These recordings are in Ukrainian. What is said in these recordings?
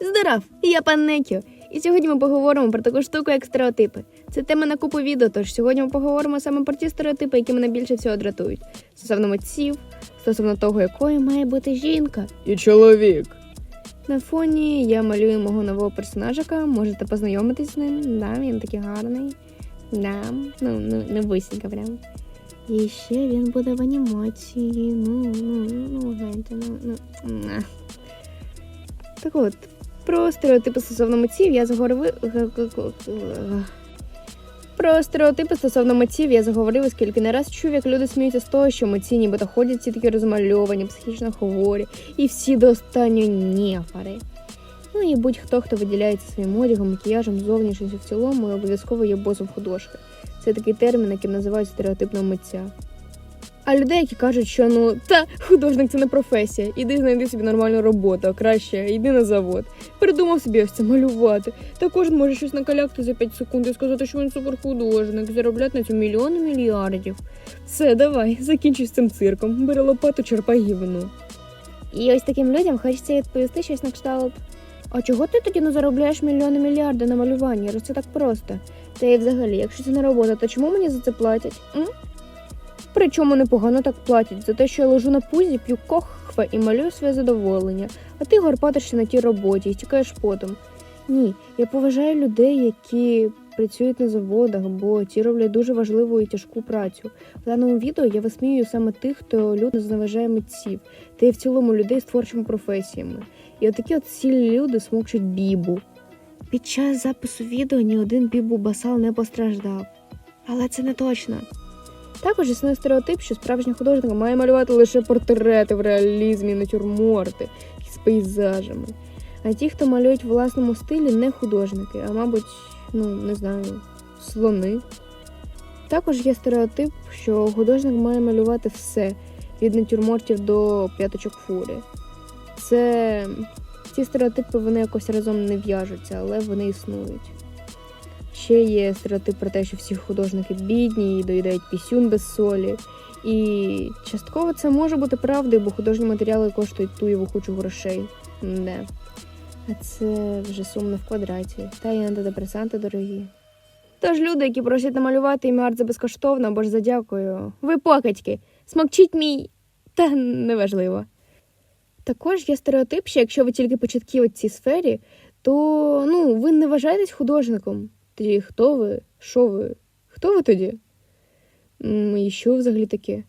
Здоров, я пан Некіо. І сьогодні ми поговоримо про таку штуку, як стереотипи. Це тема на купу відео, тож сьогодні ми поговоримо саме про ті стереотипи, які мене більше всього дратують. Стосовно митців, стосовно того, якою має бути жінка. І чоловік. На фоні я малюю мого нового персонажика, можете познайомитись з ним. Да, він такий гарний. Да, ну, ну, не висінька прям. І ще він буде в анімації. Ну, ну, ну, знаєте, ну, ну. Так от, про стереотипи стосовно митців я заговорив. Про стереотипи стосовно митців я заговорив, оскільки не раз чув, як люди сміються з того, що митці нібито ходять всі такі розмальовані, психічно хворі, і всі до останньої нефари. Ну і будь-хто, хто виділяється своїм одягом, макіяжем, зовнішністю в цілому, і обов'язково є босом художка. Це такий термін, який називають стереотипного митця. А людей, які кажуть, що ну та художник це не професія, іди знайди собі нормальну роботу, а краще йди на завод. Придумав собі ось це малювати. Та кожен може щось накалякти за 5 секунд і сказати, що він суперхудожник, заробляти на цьому мільйони мільярдів. Все, давай, закінчуй з цим цирком, бери лопату, черпай гівну. І ось таким людям хочеться відповісти щось на кшталт. А чого ти тоді не заробляєш мільйони мільярди на малюванні? Раз це так просто. Та й взагалі, якщо це не робота, то чому мені за це платять? М? Причому непогано так платять за те, що я лежу на пузі, п'ю кохве і малюю своє задоволення, а ти горпатишся на тій роботі і тікаєш потом. Ні, я поважаю людей, які працюють на заводах, бо ті роблять дуже важливу і тяжку працю. В даному відео я висміюю саме тих, хто людно зневажає митців, та й в цілому людей з творчими професіями. І отакі от сильні люди смокчуть бібу. Під час запису відео ні один бібу басал не постраждав. Але це не точно. Також існує стереотип, що справжній художник має малювати лише портрети в реалізмі, натюрморти з пейзажами. А ті, хто малюють в власному стилі, не художники, а мабуть, ну не знаю, слони. Також є стереотип, що художник має малювати все від натюрмортів до п'яточок фури. Це ці стереотипи вони якось разом не в'яжуться, але вони існують. Ще є стереотип про те, що всі художники бідні і доїдають пісюн без солі. І частково це може бути правдою, бо художні матеріали коштують туєву кучу грошей. Не. А це вже сумно в квадраті. Та й антидепресанти дорогі. Тож люди, які просять намалювати їм арт за безкоштовно або ж за дякую, ви покатьки, смокчіть мій. Та неважливо. Також є стереотип, що якщо ви тільки початківець в цій сфері, то ну, ви не вважаєтесь художником. Тоді хто ви? Що ви? Хто ви тоді? І що взагалі таке?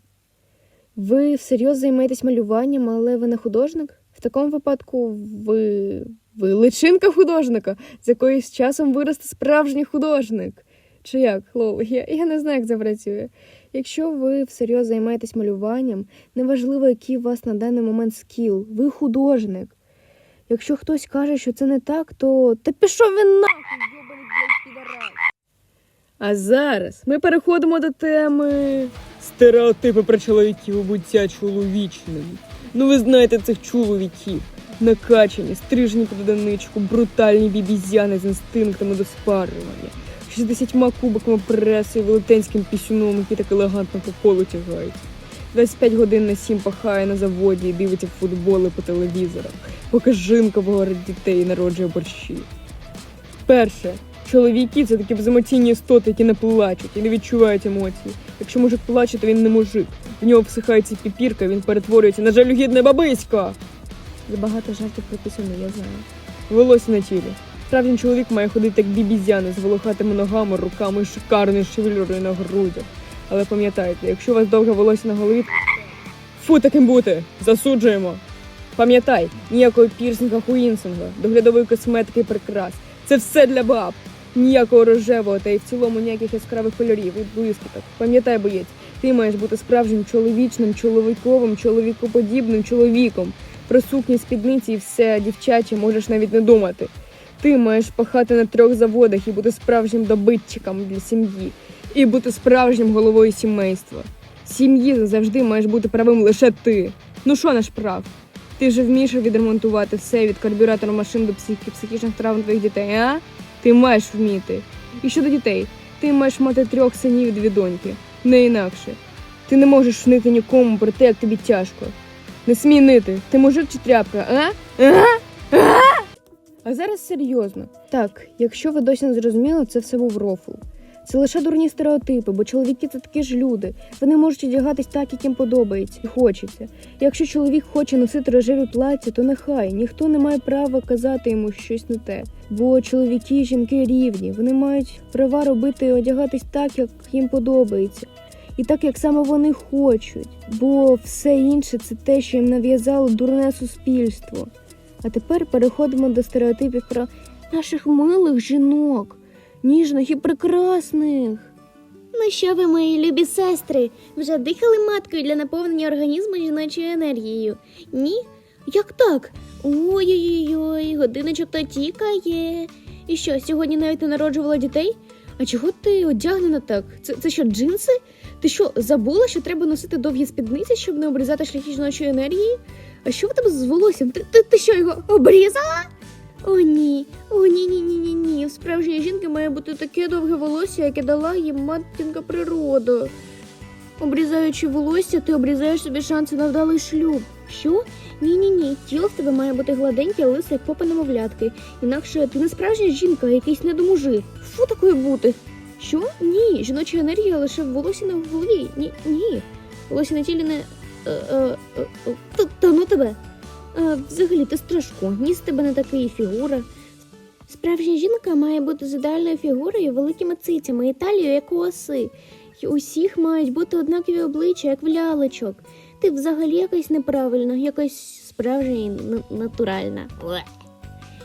Ви всерйоз займаєтесь малюванням, але ви не художник? В такому випадку ви, ви личинка художника, з якої з часом виросте справжній художник. Чи як, Лоу? Я, я не знаю, як це працює. Якщо ви всерйоз займаєтесь малюванням, неважливо, який у вас на даний момент скіл, ви художник. Якщо хтось каже, що це не так, то та пішов він нахуй. А зараз ми переходимо до теми стереотипи про чоловіків буття чоловічним. Ну ви знаєте цих чоловіків. Накачані, стрижені під одиничку, брутальні бібізяни з інстинктами до спарювання, 60 кубиками преси велетенським пісюном, які так елегантно по колу тягають. 25 годин на 7 пахає на заводі і дивиться футболи по телевізорах, поки жінка говорить дітей і народжує борщі. Перше, чоловіки це такі беземоційні істоти, які не плачуть і не відчувають емоцій. Якщо мужик плаче, то він не мужик. В нього всихається піпірка, він перетворюється на жалюгідне бабисько. Забагато жартів прописано, я знаю. Волосся на тілі. Справжній чоловік має ходити як бібізяни з волохатими ногами, руками шикарною шевелюрою на грудях. Але пам'ятайте, якщо у вас довге волосся на голові, фу таким бути! Засуджуємо! Пам'ятай, ніякого пірсинга хуїнсинга, доглядової косметики і прикрас. Це все для баб. Ніякого рожевого та й в цілому ніяких яскравих кольорів і блискіток. Пам'ятай, боєць, ти маєш бути справжнім чоловічним, чоловіковим, чоловікоподібним чоловіком. Про сукні, спідниці і все дівчаче можеш навіть не думати. Ти маєш пахати на трьох заводах і бути справжнім добитчиком для сім'ї, і бути справжнім головою сімейства. Сім'ї завжди маєш бути правим лише ти. Ну що наш прав? Ти вже вмієш відремонтувати все від карбюратора машин до психі, психічних травм твоїх дітей, а? Ти маєш вміти. І щодо дітей, ти маєш мати трьох синів і дві доньки, не інакше. Ти не можеш нити нікому про те, як тобі тяжко. Не смій нити, ти мужик чи тряпка, а? А? А? А зараз серйозно. Так, якщо ви досі не зрозуміли, це все був рофл. Це лише дурні стереотипи, бо чоловіки це такі ж люди. Вони можуть одягатись так, як їм подобається і хочеться. Якщо чоловік хоче носити рожеві плаття, то нехай ніхто не має права казати йому щось не те. Бо чоловіки і жінки рівні, вони мають права робити і одягатись так, як їм подобається. І так, як саме вони хочуть, бо все інше це те, що їм нав'язало дурне суспільство. А тепер переходимо до стереотипів про наших милих жінок, ніжних і прекрасних. Ну що ви, мої любі сестри, вже дихали маткою для наповнення організму жіночою енергією? Ні? Як так? Ой-ой-ой, годиночок то тікає. І що, сьогодні навіть не народжувала дітей? А чого ти одягнена так? Це, це що, джинси? Ти що, забула, що треба носити довгі спідниці, щоб не обрізати шляхи жіночої енергії? А що в тебе з волоссям? Ти, ти, ти що його обрізала? О, ні, о, ні, ні, ні, ні, ні. В справжньої жінки має бути таке довге волосся, яке дала їм матінка природа. Обрізаючи волосся, ти обрізаєш собі шанси на вдалий шлюб. Що? Ні, ні, ні. Тіло в тебе має бути гладеньке, лисе, як попа немовлятки. Інакше ти не справжня жінка, а якийсь недомужик. Фу такою бути. Що? Ні, жіноча енергія лише в волосі на голові. Ні, ні. Волосся на тілі не. Е, е, е, та ну тебе. А, взагалі, ти страшко, ні з тебе не такий фігура. Справжня жінка має бути з ідеальною фігурою, великими цицями і талією, як у оси. І усіх мають бути однакові обличчя, як в лялечок. Ти взагалі якась неправильна, якась справжня і натуральна.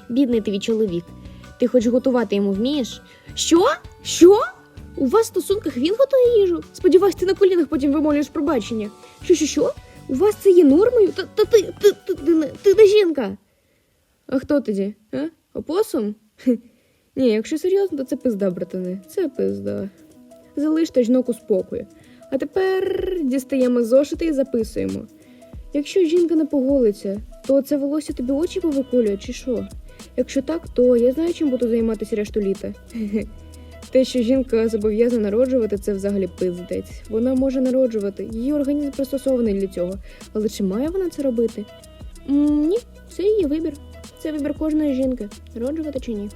Бідний твій чоловік. Ти хоч готувати йому вмієш? Що? Що? У вас в стосунках він готує їжу? Сподіваюсь, ти на колінах потім вимолюєш пробачення. Що, що, що? У вас це є нормою? Та, та ти, ти, ти, ти, не- ти не жінка. А хто тоді? А? Опосум? Ні, якщо серйозно, то це пизда, братани. Це пизда. Залиште жінок у спокої. А тепер дістаємо зошити і записуємо. Якщо жінка не поголиться, то це волосся тобі очі повиколює, чи що? Якщо так, то я знаю, чим буду займатися решту літа. Те, що жінка зобов'язана народжувати, це взагалі пиздець. Вона може народжувати, її організм пристосований для цього. Але чи має вона це робити? М, ні, це її вибір. Це вибір кожної жінки, народжувати чи ні.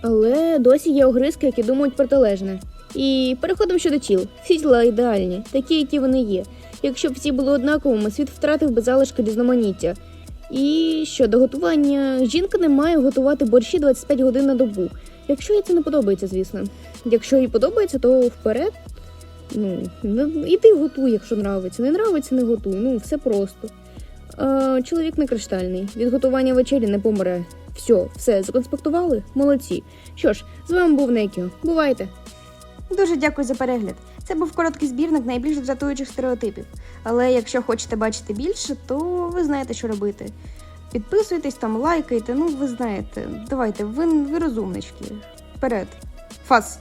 Але досі є огризки, які думають протилежне. І переходимо щодо тіл. Всі тіла ідеальні, такі, які вони є. Якщо б всі були однаковими, світ втратив би залишки різноманіття. І щодо готування, жінка не має готувати борщі 25 годин на добу. Якщо їй це не подобається, звісно. Якщо їй подобається, то вперед. Ну, ну, іди готуй, якщо нравиться. Не нравиться, не готуй. Ну, все просто. А, чоловік не криштальний. Від готування вечері не помре. Все, все, законспектували? Молодці. Що ж, з вами був Некіо. Бувайте! Дуже дякую за перегляд. Це був короткий збірник найбільш дратуючих стереотипів. Але якщо хочете бачити більше, то ви знаєте, що робити. Підписуйтесь там, лайкайте, ну ви знаєте. Давайте, ви, ви розумнички. Вперед. Фас!